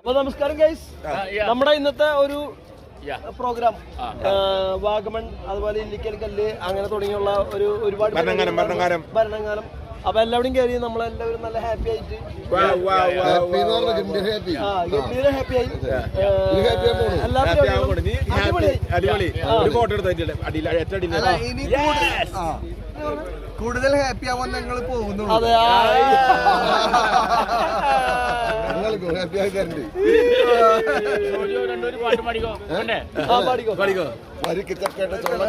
അപ്പൊ നമസ്കാരം ഗൈസ് നമ്മുടെ ഇന്നത്തെ ഒരു പ്രോഗ്രാം വാഗമൺ അതുപോലെ ഇല്ലിക്കൽ കല്ല് അങ്ങനെ തുടങ്ങിയുള്ള ഒരു ഒരുപാട് ഭരണങ്ങാനം, അപ്പൊ എല്ലാവരും കയറി നമ്മളെല്ലാവരും നല്ല ഹാപ്പി ആയിട്ട് ഗംഭീര ഹാപ്പി ആയി. കൂടുതൽ- ആ. കൂടുതൽ ഹാപ്പി ആവാൻ ഞങ്ങൾ പോകുന്നു അതെ ഹാപ്പി ആയി തരണ്ട് ആ പാടിക്കോ കളിക്കോ വരിക്ക് ചക്കയുടെ ചോള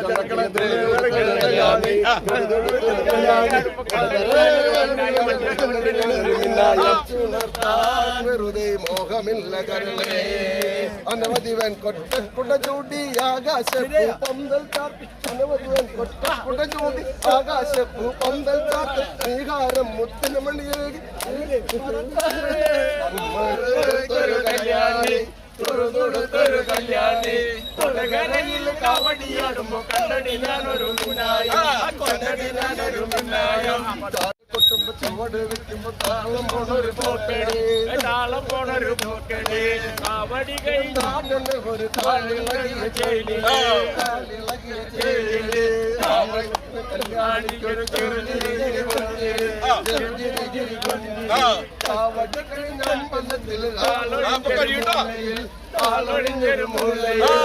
വെറുതെ മോഹമില്ല കരളേ അനവധിവൻ കൊട്ടക്കുട ചൂടി ആകാശപ്പൂ പന്തൽ ചാർത്തി അനവധിവൻ കൊട്ടക്കുട ചൂടി ആകാശപ്പൂ പന്തൽ ചാർത്തി നീഹാരം മുത്തിന് മണിയേകി കല്യാണി തുറുതുടുത്തൊരു കല്യാണി. കൊടകരയിൽ കാവടിയാടുമ്പോ കണ്ടടി ഞാനൊരു മിന്നായം. കണ്ടടി ഞാനൊരു മിന്നായം. കൊട്ടുമ്പോ ചുവട് വെക്കുമ്പോ താളം പോണൊരു പോക്കടി. താളം പോണൊരു പോക്കടി. കാവടി താഴെ ഒരു താളിളകിയ ചേലി. താളിളകിയ ചേലി. കല്യാണിക്കൊരു ചെറുചിരി ചെറുചിരി ചിരി കൊഞ്ചിരി കാവടിക്കഴിഞ്ഞ അമ്പലത്തിൽ ആളൊഴിഞ്ഞൊരു முல்லையா